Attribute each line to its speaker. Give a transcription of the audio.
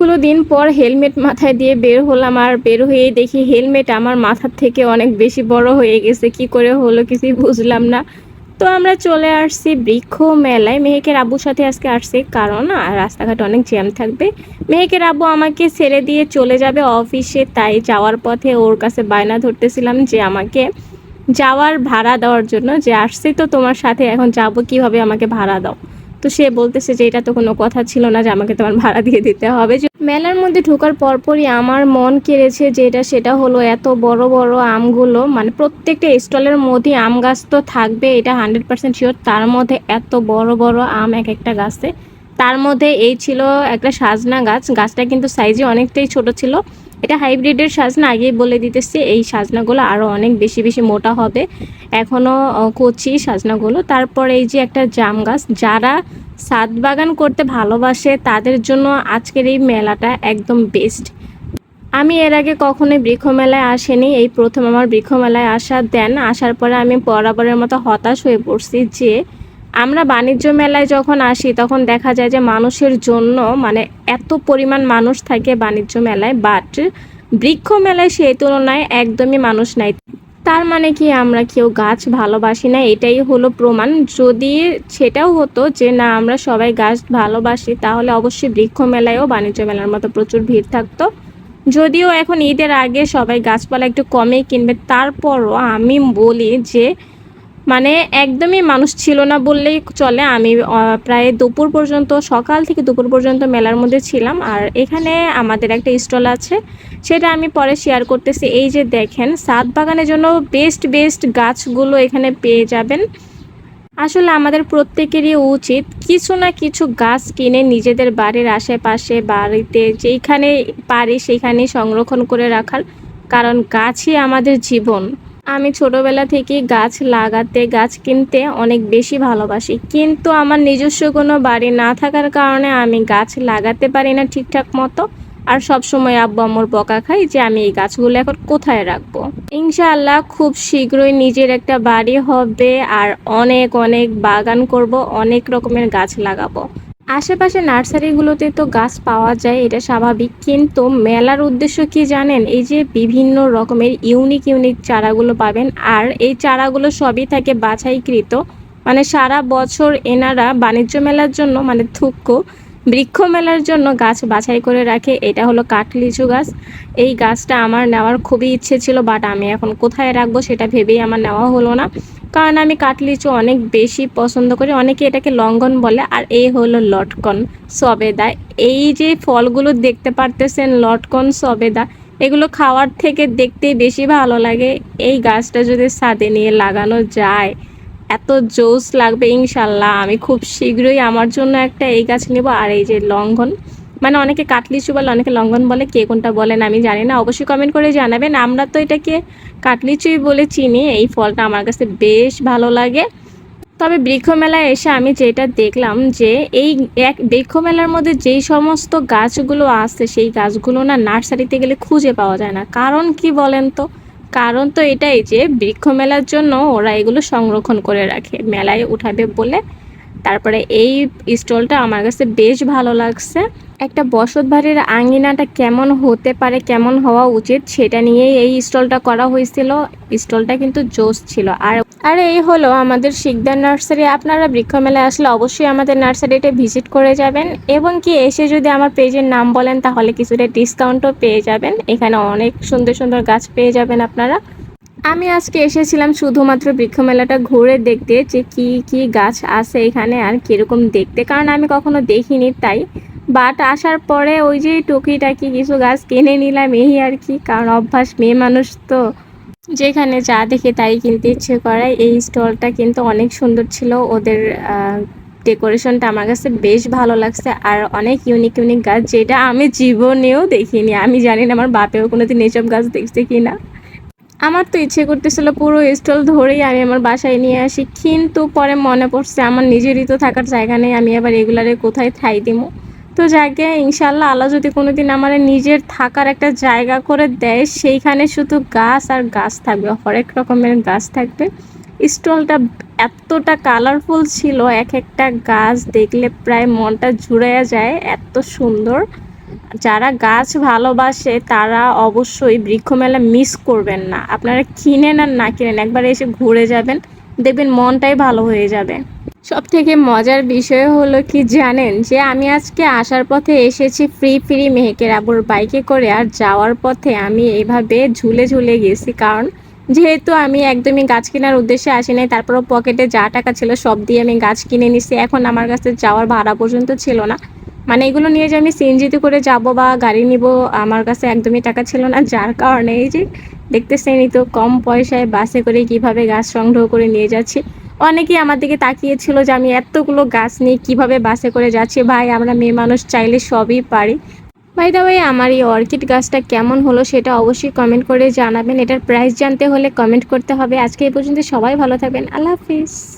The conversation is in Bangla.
Speaker 1: কোনো দিন পর হেলমেট মাথায় দিয়ে বের হলাম আর বের হয়ে দেখি হেলমেট আমার মাথার থেকে অনেক বেশি বড় হয়ে গেছে। কি করে হলো কিছুই বুঝলাম না। তো আমরা চলে আসছি বৃক্ষ মেলায়। মেহেকের আব্বুর সাথে আজকে আসছি, কারণ রাস্তাঘাট অনেক জ্যাম থাকবে। মেহেকের আব্বু আমাকে ছেড়ে দিয়ে চলে যাবে অফিসে, তাই যাওয়ার পথে ওর কাছে বায়না ধরতেছিলাম যে আমাকে যাওয়ার ভাড়া দেওয়ার জন্য যে আসছি। তো তোমার সাথে এখন যাব, কীভাবে আমাকে ভাড়া দাও? তো সে বলতেছে যে এটা তো কোনো কথা ছিল না যে আমাকে তোমার ভাড়া দিয়ে দিতে হবে। মেলার মধ্যে ঢোকার পরপরই আমার মন কেড়েছে যে এটা সেটা হলো এত বড় বড় আমগুলো। মানে প্রত্যেকটা স্টলের মধ্যে আম গাছ তো থাকবে, এটা হান্ড্রেড পার্সেন্ট শিওর তার মধ্যে এত বড় বড় আম এক একটা গাছে। তার মধ্যে এই ছিল একটা সাজনা গাছ। গাছটা কিন্তু সাইজে অনেকটাই ছোট ছিল। এটা হাইব্রিডের সাজনা, আগেই বলে দিতেছি, এই সাজনাগুলো আরও অনেক বেশি বেশি মোটা হবে। এখনও কচি সাজনাগুলো। তারপর এই যে একটা জাম গাছ, যারা ছাদ বাগান করতে ভালোবাসে, তাদের জন্য আজকের এই মেলাটা একদম বেস্ট আমি এর আগে কখনোই বৃক্ষ মেলায় আসেনি। এই প্রথম আমার বৃক্ষ মেলায় আসা দেন। আসার পরে আমি বরাবরের মতো হতাশ হয়ে পড়ছি যে আমরা বাণিজ্য মেলায় যখন আসি, তখন দেখা যায় যে মানুষের জন্য মানে এত পরিমাণ মানুষ থাকে বাণিজ্য মেলায় বাট বৃক্ষ মেলায় সেই তুলনায় একদমই মানুষ নাই। তার মানে কি আমরা কেউ গাছ ভালোবাসি না? এটাই হলো প্রমাণ। যদি সেটাও হতো যে না, আমরা সবাই গাছ ভালোবাসি, তাহলে অবশ্যই বৃক্ষ মেলায়ও বাণিজ্য মেলার মতো প্রচুর ভিড় থাকতো। যদিও এখন ঈদের আগে সবাই গাছপালা একটু কমেই কিনবে, তারপরও আমি বলি যে মানে একদমই মানুষ ছিল না বললেই চলে। আমি প্রায় দুপুর পর্যন্ত, সকাল থেকে দুপুর পর্যন্ত মেলার মধ্যে ছিলাম। আর এখানে আমাদের একটা স্টল আছে, সেটা আমি পরে শেয়ার করতেছি। এই যে দেখেন, সাত বাগানের জন্য বেস্ট বেস্ট গাছগুলো এখানে পেয়ে যাবেন। আসলে আমাদের প্রত্যেকেরই উচিত কিছু না কিছু গাছ কিনে নিজেদের বাড়ির আশেপাশে, বাড়িতে যেইখানে পারি সেইখানে সংরক্ষণ করে রাখার। কারণ গাছই আমাদের জীবন। আমি ছোটবেলা থেকে গাছ লাগাতে, গাছ কিনতে অনেক বেশি ভালোবাসি। কিন্তু আমার নিজস্ব কোনো বাড়ি না থাকার কারণে আমি গাছ লাগাতে পারি না ঠিকঠাক মতো। আর সব সময় আব্বু আম্মুর বকা খাই যে আমি এই গাছগুলো এখন কোথায় রাখব। ইনশাআল্লাহ খুব শীঘ্রই নিজের একটা বাড়ি হবে আর অনেক অনেক বাগান করব, অনেক রকমের গাছ লাগাবো। আশেপাশে নার্সারিগুলোতে তো গাছ পাওয়া যায়, এটা স্বাভাবিক। কিন্তু মেলার উদ্দেশ্য কি জানেন? এই যে বিভিন্ন রকমের ইউনিক ইউনিক চারাগুলো পাবেন, আর এই চারাগুলো সবই থাকে বাছাইকৃত। মানে সারা বছর এনারা বাণিজ্য মেলার জন্য মানে থুক্কো, বৃক্ষ মেলার জন্য গাছ বাছাই করে রাখে। এটা হলো কাঠলিচু গাছ। এই গাছটা আমার নেওয়ার খুবই ইচ্ছে ছিল, বাট আমি এখন কোথায় রাখব সেটা ভেবেই আমার নেওয়া হলো না। কারণ আমি কাটলিচু অনেক বেশি পছন্দ করি। অনেকে এটাকে লঙ্ঘন বলে, আর এই হলো লটকন সবেদা। এই যে ফলগুলো দেখতে পারতেছেন, লটকন সবেদা, এগুলো খাওয়ার থেকে দেখতেই বেশি ভালো লাগে। এই গাছটা যদি ছাদে নিয়ে লাগানো যায়, এত জোস লাগবে ইনশাল্লাহ। আমি খুব শীঘ্রই আমার জন্য একটা এই গাছ নেব। আর এই যে লঙ্ঘন মানে অনেকে কাটলিচু বলে, অনেকে লঙ্ঘন বলে, কে কোনটা বলেন আমি জানি না। অবশ্যই কমেন্ট করে জানাবেন। আমরা তো এটাকে কাটলিচুই বলে চিনি, এই ফলটা আমার কাছে বেশ ভালো লাগে। তবে বৃক্ষ মেলায় এসে আমি যেটা দেখলাম যে এই এক বৃক্ষ মেলার মধ্যে যেই সমস্ত গাছগুলো আছে, সেই গাছগুলো না নার্সারিতে গেলে খুঁজে পাওয়া যায় না। কারণ কি বলেন তো? কারণ তো এটাই যে বৃক্ষ মেলার জন্য ওরা এগুলো সংরক্ষণ করে রাখে, মেলায় উঠাবে বলে। তারপরে এই স্টলটা আমার কাছে বেশ ভালো লাগছে। একটা বসত বাড়ির আঙ্গিনাটা কেমন হতে পারে, কেমন হওয়া উচিত, সেটা নিয়েই এই স্টলটা করা হয়েছিল। স্টলটা কিন্তু জোস ছিল। আর আর এই হলো আমাদের শিকদার নার্সারি। আপনারা বৃক্ষ মেলায় আসলে অবশ্যই আমাদের নার্সারিটা ভিজিট করে যাবেন। এবং কি, এসে যদি আমার পেজের নাম বলেন, তাহলে কিছুটা ডিসকাউন্টও পেয়ে যাবেন। এখানে অনেক সুন্দর সুন্দর গাছ পেয়ে যাবেন আপনারা। আমি আজকে এসেছিলাম শুধুমাত্র বৃক্ষ মেলাটা ঘুরে দেখতে, যে কি কি গাছ আছে এখানে আর কীরকম দেখতে। কারণ আমি কখনো দেখিনি, তাই বাট আসার পরে ওই যে টুকিটাকি কিছু গাছ কিনে নিলাম, এই আর কি, কারণ অভ্যাস মেয়ে মানুষ তো। যেখানে যা দেখে তাই কিনতে ইচ্ছে করায় এই স্টলটা কিন্তু অনেক সুন্দর ছিল, ওদের ডেকোরেশনটা আমার কাছে বেশ ভালো লাগছে। আর অনেক ইউনিক ইউনিক গাছ যেটা আমি জীবনেও দেখিনি। আমি জানি না আমার বাপেও কোনো কোনোদিন এইসব গাছ দেখছে কি না আমার তো ইচ্ছে করতেছিল পুরো স্টল ধরেই আমি আমার বাসায় নিয়ে আসি, কিন্তু পরে মনে পড়ছে আমার নিজেরই তো থাকার জায়গা নেই, আমি আবার এগুলারে কোথায় ঠাই দিব তো যাকে ইনশাল্লাহ আল্লাহ যদি কোনোদিন আমার নিজের থাকার একটা জায়গা করে দেয়, সেইখানে শুধু গাছ আর গাছ থাকবে, হরেক রকমের গাছ থাকবে। স্টলটা এতটা কালারফুল ছিল, এক একটা গাছ দেখলে প্রায় মনটা জুড়ে যায়, এত সুন্দর। যারা গাছ ভালোবাসে, তারা অবশ্যই বৃক্ষমেলা মিস করবেন না। আপনারা কিনেন আর না কিনেন, একবার এসে ঘুরে যাবেন, দেখবেন মনটাই ভালো হয়ে যাবে। সব থেকে মজার বিষয় হলো কি জানেন? যে আমি আজকে আসার পথে এসেছি ফ্রি ফ্রি মেহেকের আবুর বাইকে করে আর যাওয়ার পথে আমি এভাবে ঝুলে ঝুলে গেছি। কারণ যেহেতু আমি একদমই গাছ কেনার উদ্দেশ্যে আসি নাই, তারপরও পকেটে যা টাকা ছিল সব দিয়ে আমি গাছ কিনে নিছি। এখন আমার কাছে যাওয়ার ভাড়া পর্যন্ত ছিল না। মানে এগুলো নিয়ে যে আমি সিএনজিতে করে যাব বা গাড়ি নিব, আমার কাছে একদমই টাকা ছিল না। যার কারণে এই যে দেখতেছেনই তো কম পয়সায় বাসে করে কীভাবে গাছ সংগ্রহ করে নিয়ে যাচ্ছি। অনেকেই আমার দিকে তাকিয়েছিল যে আমি এতগুলো গাছ নিয়ে কীভাবে বাসে করে যাচ্ছি। ভাই, আমরা মেয়ে মানুষ চাইলে সবই পারি। ভাই দা ভাই আমার এই অর্কিড গাছটা কেমন হলো সেটা অবশ্যই কমেন্ট করে জানাবেন। এটার প্রাইস জানতে হলে কমেন্ট করতে হবে। আজকে এই পর্যন্ত সবাই ভালো থাকবেন। আল্লাহ হাফিজ।